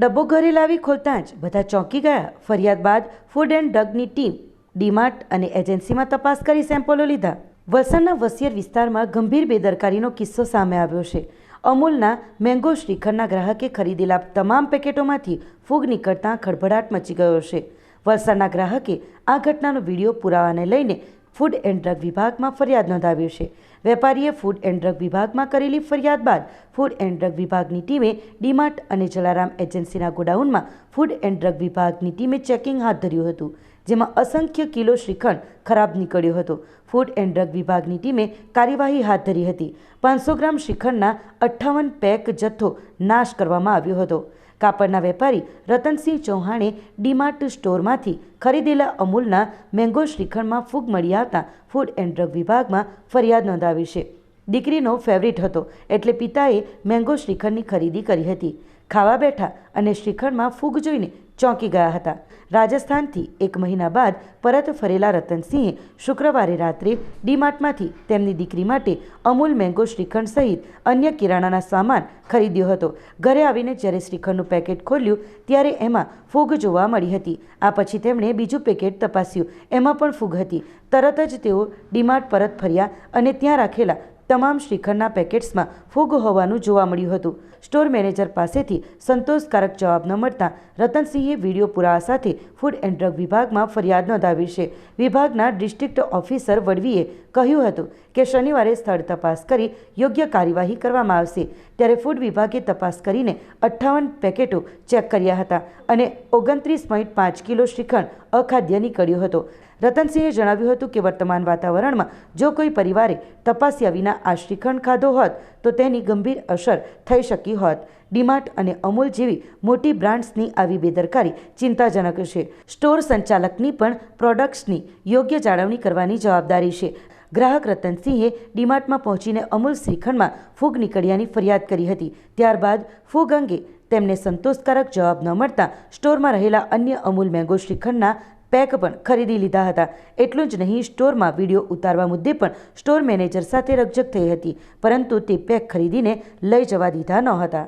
ડબ્બો ઘરે લાવી ખોલતાં જ બધા ચોંકી ગયા. ફરિયાદ બાદ ફૂડ એન્ડ ડ્રગની ટીમ ડીમાર્ટ અને એજન્સીમાં તપાસ કરી સેમ્પલો લીધા. વલસાડના વસિયર વિસ્તારમાં ગંભીર બેદરકારીનો કિસ્સો સામે આવ્યો છે. અમૂલના મેંગો શ્રીખંડના ગ્રાહકે ખરીદેલા તમામ પેકેટોમાંથી ફૂગ નીકળતા ખળભળાટ મચી ગયો છે. વલસાડના ગ્રાહકે આ ઘટનાનો વીડિયો પુરાવાને લઈને ફૂડ એન્ડ ડ્રગ વિભાગમાં ફરિયાદ નોંધાવી છે. વેપારીએ ફૂડ એન્ડ ડ્રગ વિભાગમાં કરેલી ફરિયાદ બાદ ફૂડ એન્ડ ડ્રગ વિભાગની ટીમે ડીમાર્ટ અને જલારામ એજન્સીના ગોડાઉનમાં ફૂડ એન્ડ ડ્રગ વિભાગની ટીમે ચેકિંગ હાથ ધર્યું હતું, જેમાં અસંખ્ય કિલો શ્રીખંડ ખરાબ નીકળ્યો હતો. ફૂડ એન્ડ ડ્રગ વિભાગની ટીમે કાર્યવાહી હાથ ધરી હતી. પાંચસો ગ્રામ શ્રીખંડના અઠ્ઠાવન પેક જથ્થો નાશ કરવામાં આવ્યો હતો. કાપડના વેપારી રતનસિંહ ચૌહાણે ડીમાર્ટ સ્ટોરમાંથી ખરીદેલા અમૂલના મેંગો શ્રીખંડમાં ફૂગ મળી આવતા ફૂડ એન્ડ ડ્રગ વિભાગમાં ફરિયાદ નોંધાવી છે. દીકરીનો ફેવરિટ હતો એટલે પિતાએ મેંગો શ્રીખંડની ખરીદી કરી હતી. ખાવા બેઠા અને શ્રીખંડમાં ફૂગ જોઈને ચોંકી ગયા હતા. રાજસ્થાનથી એક મહિના બાદ પરત ફરેલા રતનસિંહે શુક્રવારે રાત્રે ડીમાર્ટમાંથી તેમની દીકરી માટે અમૂલ મેંગો શ્રીખંડ સહિત અન્ય કિરાણાના સામાન ખરીદ્યો હતો. ઘરે આવીને જ્યારે શ્રીખંડનું પેકેટ ખોલ્યું, ત્યારે એમાં ફૂગ જોવા મળી હતી. આ પછી તેમણે બીજું પેકેટ તપાસ્યું. એમાં પણ ફૂગ હતી. તરત જ તેઓ ડીમાર્ટ પરત ફર્યા અને ત્યાં રાખેલા તમામ શ્રીખંડના પેકેટ્સમાં ફૂગ હોવાનું જોવા મળ્યું હતું. સ્ટોર મેનેજર પાસેથી સંતોષકારક જવાબ ન મળતા રતનસિંહે વીડિયો પુરાવા સાથે ફૂડ એન્ડ ડ્રગ વિભાગમાં ફરિયાદ નોંધાવી છે. વિભાગના ડિસ્ટ્રિક્ટ ઓફિસર વડવીએ કહ્યું હતું કે શનિવારે સ્થળ તપાસ કરી યોગ્ય કાર્યવાહી કરવામાં આવશે. ત્યારે ફૂડ વિભાગે તપાસ કરીને અઠ્ઠાવન પેકેટો ચેક કર્યા હતા અને ઓગણત્રીસ પોઈન્ટ પાંચ કિલો શ્રીખંડ અખાદ્ય નીકળ્યો હતો. રતનસિંહે જણાવ્યું હતું કે વર્તમાન વાતાવરણમાં જો કોઈ પરિવારે તપાસ્યા વિના આ શ્રીખંડ ખાધો હોત, તો તેની ગંભીર અસર થઈ શકી હોત. ડીમાર્ટ અને અમૂલ જેવી મોટી બ્રાન્ડ્સની આવી બેદરકારી ચિંતાજનક છે. સ્ટોર સંચાલકની પણ પ્રોડક્ટ્સની યોગ્ય જાળવણી કરવાની જવાબદારી છે. ગ્રાહક રતનસિંહે ડીમાર્ટમાં પહોંચીને અમૂલ શ્રીખંડમાં ફૂગ નીકળ્યાની ફરિયાદ કરી હતી. ત્યારબાદ ફૂગ અંગે તેમને સંતોષકારક જવાબ ન મળતા સ્ટોરમાં રહેલા અન્ય અમૂલ મેંગો શ્રીખંડના પેક પણ ખરીદી લીધા હતા. એટલું જ નહીં, સ્ટોરમાં વીડિયો ઉતારવા મુદ્દે પણ સ્ટોર મેનેજર સાથે રકઝક થઈ હતી, પરંતુ તે પેક ખરીદીને લઈ જવા દીધા ન હતા.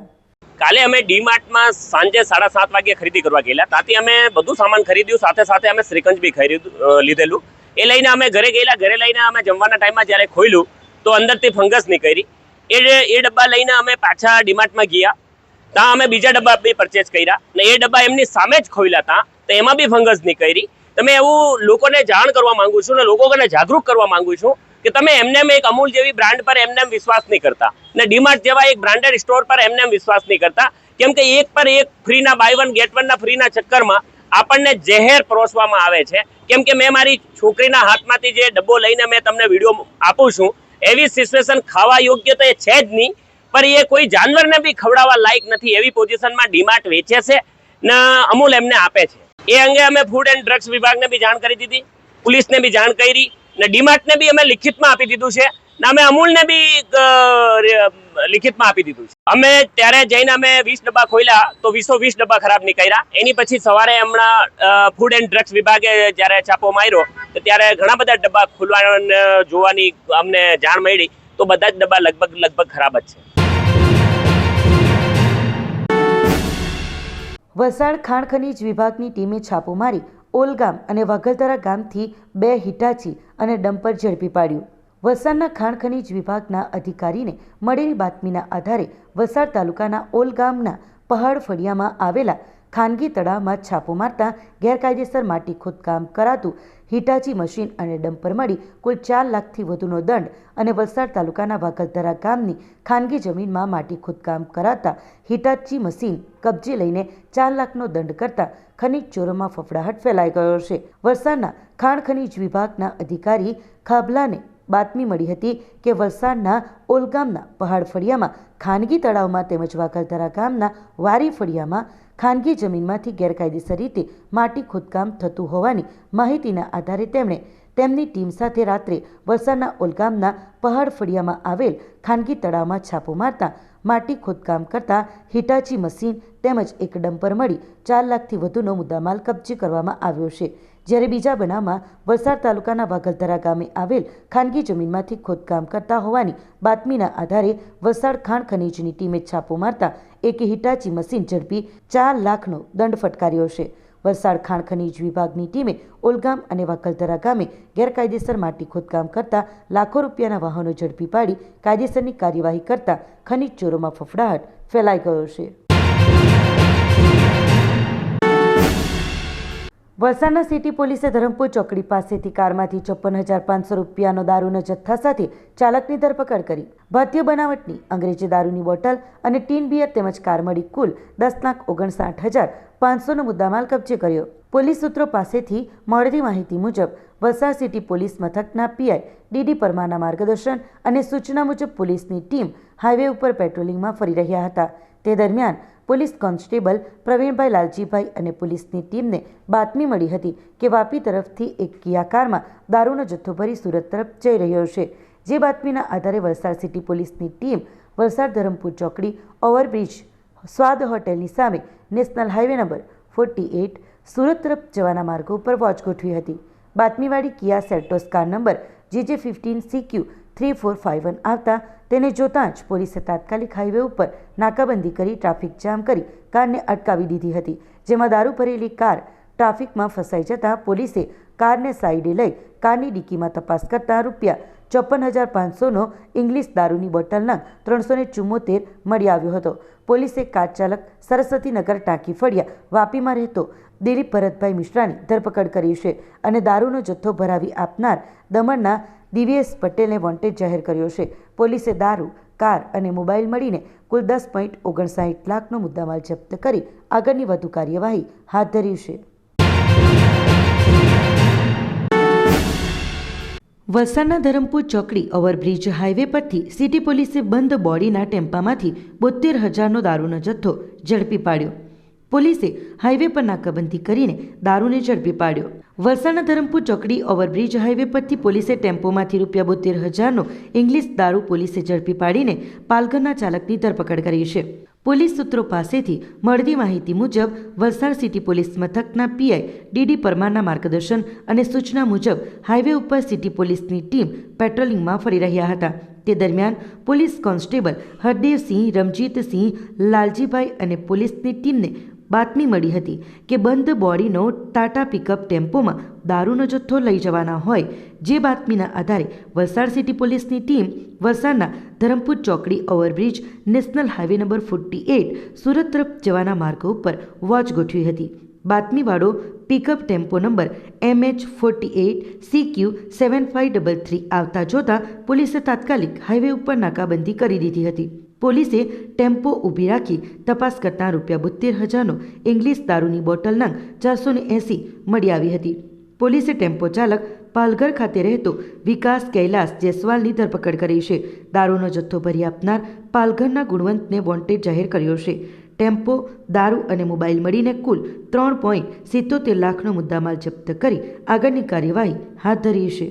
કાલે અમે ડીમાર્ટમાં સાંજે સાડા સાત વાગે ખરીદી કરવા ગયેલા. ત્યાંથી અમે બધું સામાન ખરીદ્યું, સાથે સાથે અમે શ્રીકંજ બી ખરીદ્યું લીધેલું. એ લઈને અમે ઘરે ગયેલા. ઘરે લઈને અમે જમવાના ટાઈમમાં જ્યારે ખોલ્યું તો અંદરથી ફંગસ નીકળી. એ એ ડબ્બા લઈને અમે પાછા ડીમાર્ટમાં ગયા. ત્યાં અમે બીજા ડબ્બા બી પરચેસ કર્યા. ને એ ડબ્બા એમની સામે જ ખોલ્યા ત્યાં. તો એમાં બી ફંગસ નીકળી તમે એવું લોકોને જાણ કરવા માંગુ છું ને લોકોને જાગૃત કરવા માંગુ છું કે તમે એમને એક અમૂલ જેવી બ્રાન્ડ પર એમને એમ વિશ્વાસ નહીં કરતા. ને ડીમાર્ટ જેવા એક બ્રાન્ડેડ સ્ટોર પર એમને વિશ્વાસ નહીં કરતા. કેમ કે એક પર એક ફ્રીના બાય વન ગેટ વનના ફ્રીના ચક્કરમાં આપણને જહેર પરોસવામાં આવે છે. કેમ કે મેં મારી છોકરીના હાથમાંથી જે ડબ્બો લઈને મેં તમને વીડિયો આપું છું, એવી સિચ્યુએશન ખાવા યોગ્ય તો એ છે જ નહીં, પણ એ કોઈ જાનવરને બી ખવડાવવા લાયક નથી એવી પોઝિશનમાં ડીમાર્ટ વેચે છે ને અમૂલ એમને આપે છે. એ અંગે અમે ફૂડ એન્ડ ડ્રગ્સ વિભાગને બી જાણ કરી દીધી, પોલીસને બી જાણ કરી, ને ડીમાર્ટને બી અમે લિખિતમાં આપી દીધું છે, ને અમે અમૂલને બી લિખિતમાં આપી દીધું છે. અમે ત્યારે જઈને અમે વીસ ડબ્બા ખોલ્યા તો વીસો વીસ ડબ્બા ખરાબ નીકળ્યા. એની પછી સવારે હમણાં ફૂડ એન્ડ ડ્રગ્સ વિભાગે જ્યારે છાપો માર્યો, તો ત્યારે ઘણા બધા ડબ્બા ખોલવા જોવાની અમને જાણ મળી, તો બધા જ ડબ્બા લગભગ લગભગ ખરાબ જ છે. વલસાડ ખાણ ખનીજ વિભાગની ટીમે છાપો મારી ઓલગામ અને વાઘલતરા ગામથી બે હિટાચી અને ડમ્પર ઝડપી પાડ્યું. વલસાડના ખાણ ખનીજ વિભાગના અધિકારીને મળેલી બાતમીના આધારે વલસાડ તાલુકાના ઓલ ગામના પહાડ ફળિયામાં આવેલા ખાનગી તળાવમાં છાપો મારતા ગેરકાયદેસર માટી ખોદકામ કરાતું. હિટાચી મશીન અને ડમ્પર મળી કુલ ચાર લાખથી વધુનો દંડ અને વલસાડ તાલુકાના વાઘલધરા ગામની ખાનગી જમીનમાં માટી ખોદકામ કરાતા હિટાચી મશીન કબજે લઈને ચાર લાખનો દંડ કરતા ખનીજ ચોરોમાં ફફડાહટ ફેલાઈ ગયો છે. વલસાડના ખાણ ખનીજ વિભાગના અધિકારી ખાબલાને બાતમી મળી હતી કે વલસાડના ઓલગામના પહાડ ફળિયામાં ખાનગી તળાવમાં તેમજ વાઘલધરા ગામના વારી ફળિયામાં ખાનગી જમીનમાંથી ગેરકાયદેસર રીતે માટી ખોદકામ થતું હોવાની માહિતીના આધારે તેમણે તેમની ટીમ સાથે રાત્રે વલસાડના ઓલગામના પહાડ ફળિયામાં આવેલ ખાનગી તળાવમાં છાપો મારતા માટી ખોદકામ કરતા હિટાચી મશીન તેમજ એક ડમ્પર મળી ચાર લાખથી વધુનો મુદ્દામાલ કબજે કરવામાં આવ્યો છે. જ્યારે બીજા બનાવમાં વલસાડ તાલુકાના વાઘલધરા ગામે આવેલ ખાનગી જમીનમાંથી ખોદકામ કરતા હોવાની બાતમીના આધારે વલસાડ ખાણ ખનીજની ટીમે છાપો મારતા એક હિટાચી મશીન ઝડપી ચાર લાખનો દંડ ફટકાર્યો છે. વલસાડ ખાણ ખનીજ વિભાગની ટીમે ઓલગામ અને વાકલધરા ગામે ગેરકાયદેસર માટી ખોદકામ કરતા લાખો રૂપિયાના વાહનો ઝડપી પાડી કાયદેસરની કાર્યવાહી કરતા ખનીજ ચોરોમાં ફફડાટ ફેલાઈ ગયો છે. વલસાડના સિટી પોલીસે ધરમપુર ચોકડી પાસેથી કારમાંથી છપ્પન હજાર પાંચસો રૂપિયાનો દારૂના જથ્થા સાથે ચાલકની ધરપકડ કરી. ભારતીય બનાવટની અંગ્રેજી દારૂની બોટલ અને ટીન બિયર તેમજ કાર મળી કુલ દસ લાખ ઓગણસાઠ હજાર પાંચસોનો મુદ્દામાલ કબજે કર્યો. પોલીસ સૂત્રો પાસેથી મળતી માહિતી મુજબ, વલસાડ સિટી પોલીસ મથકના પીઆઈ ડીડી પરમારના માર્ગદર્શન અને સૂચના મુજબ પોલીસની ટીમ હાઈવે ઉપર પેટ્રોલિંગમાં ફરી રહ્યા હતા. તે દરમિયાન પોલીસ કોન્સ્ટેબલ પ્રવીણભાઈ લાલજીભાઈ અને પોલીસની ટીમને બાતમી મળી હતી કે વાપી તરફથી એક કિયા કારમાં દારૂનો જથ્થો ભરી સુરત તરફ જઈ રહ્યો છે. જે બાતમીના આધારે વલસાડ સિટી પોલીસની ટીમ વલસાડ ધરમપુર ચોકડી ઓવરબ્રિજ સ્વાદ હોટેલની સામે national highway number forty eight Surat તરફ જવાના માર્ગો ઉપર વોચ ગોઠવી હતી. બાતમીવાળી Kia Seltos car number GJ fifteen C Q three four five one આવતા તેને જોતાં જ પોલીસે તાત્કાલિક હાઈવે ઉપર નાકાબંધી કરી ટ્રાફિક જામ કરી કારને અટકાવી દીધી હતી, જેમાં દારૂ ભરેલી કાર ટ્રાફિકમાં ફસાઈ જતાં પોલીસે કારને સાઈડે લઈ કારની ડીકીમાં તપાસ કરતાં રૂપિયા ચોપન હજાર પાંચસોનો ઇંગ્લિશ દારૂની બોટલના ત્રણસો ને ચુમ્મોતેર મળી આવ્યો હતો. પોલીસે કાર ચાલક સરસ્વતીનગર ટાંકી ફળિયા, વાપીમાં રહેતો દિલીપ ભરતભાઈ મિશ્રાની ધરપકડ કરી છે અને દારૂનો જથ્થો ભરાવી આપનાર દમણના દિવ્યેશ પટેલને વોન્ટેડ જાહેર કર્યો છે. પોલીસે દારૂ, કાર અને મોબાઈલ મળીને કુલ દસ પોઈન્ટ ઓગણસાઠ લાખનો મુદ્દામાલ જપ્ત કરી આગળની વધુ કાર્યવાહી હાથ ધરી છે. વલસાડના ધરમપુર ચોકડી ઓવરબ્રિજ હાઈવે પરથી સિટી પોલીસે બંધ બોડીના ટેમ્પામાંથી બોતેર હજારનો દારૂનો જથ્થો ઝડપી પાડ્યો. પોલીસે હાઈવે પર નાકાબંધી કરીને દારૂને ઝડપી પાડ્યો. વલસાડના ધરમપુર ચોકડી ઓવરબ્રિજ હાઈવે પરથી પોલીસે ટેમ્પોમાંથી રૂપિયા બોતેર હજારનો ઇંગ્લિશ દારૂ પોલીસે ઝડપી પાડીને પાલઘરના ચાલકની ધરપકડ કરી છે. પોલીસ સૂત્રો પાસેથી મળતી માહિતી મુજબ, વલસાડ સિટી પોલીસ મથકના પીઆઈ ડીડી પરમારના માર્ગદર્શન અને સૂચના મુજબ હાઈવે ઉપર સિટી પોલીસની ટીમ પેટ્રોલિંગમાં ફરી રહ્યા હતા. તે દરમિયાન પોલીસ કોન્સ્ટેબલ હરદેવસિંહ, રમજીતસિંહ, લાલજીભાઈ અને પોલીસની ટીમને બાતમી મળી હતી કે બંધ બોડીનો ટાટા પિકઅપ ટેમ્પોમાં દારૂનો જથ્થો લઈ જવાના હોય, જે બાતમીના આધારે વલસાડ સિટી પોલીસની ટીમ વલસાડના ધરમપુર ચોકડી overbridge national highway number forty eight Surat તરફ જવાના માર્ગો ઉપર વોચ ગોઠવી હતી. બાતમીવાળો pickup tempo number M H forty eight C Q seven five double three આવતા જોતાં પોલીસે તાત્કાલિક હાઈવે ઉપર નાકાબંધી કરી દીધી હતી. પોલીસે ટેમ્પો ઊભી રાખી તપાસ કરતા રૂપિયા બોતેર હજારનો ઇંગ્લિશ દારૂની બોટલ નંગ ચારસો એંસી મળી આવી હતી. પોલીસે ટેમ્પો ચાલક પાલઘર ખાતે રહેતો વિકાસ કૈલાસ જયસ્વાલની ધરપકડ કરી છે. દારૂનો જથ્થો ભરી આપનાર પાલઘરના ગુણવંતને વોન્ટેડ જાહેર કર્યો છે. ટેમ્પો, દારૂ અને મોબાઈલ મળીને કુલ ત્રણ પોઈન્ટ સિત્તોતેર લાખનો મુદ્દામાલ જપ્ત કરી આગળની કાર્યવાહી હાથ ધરી છે.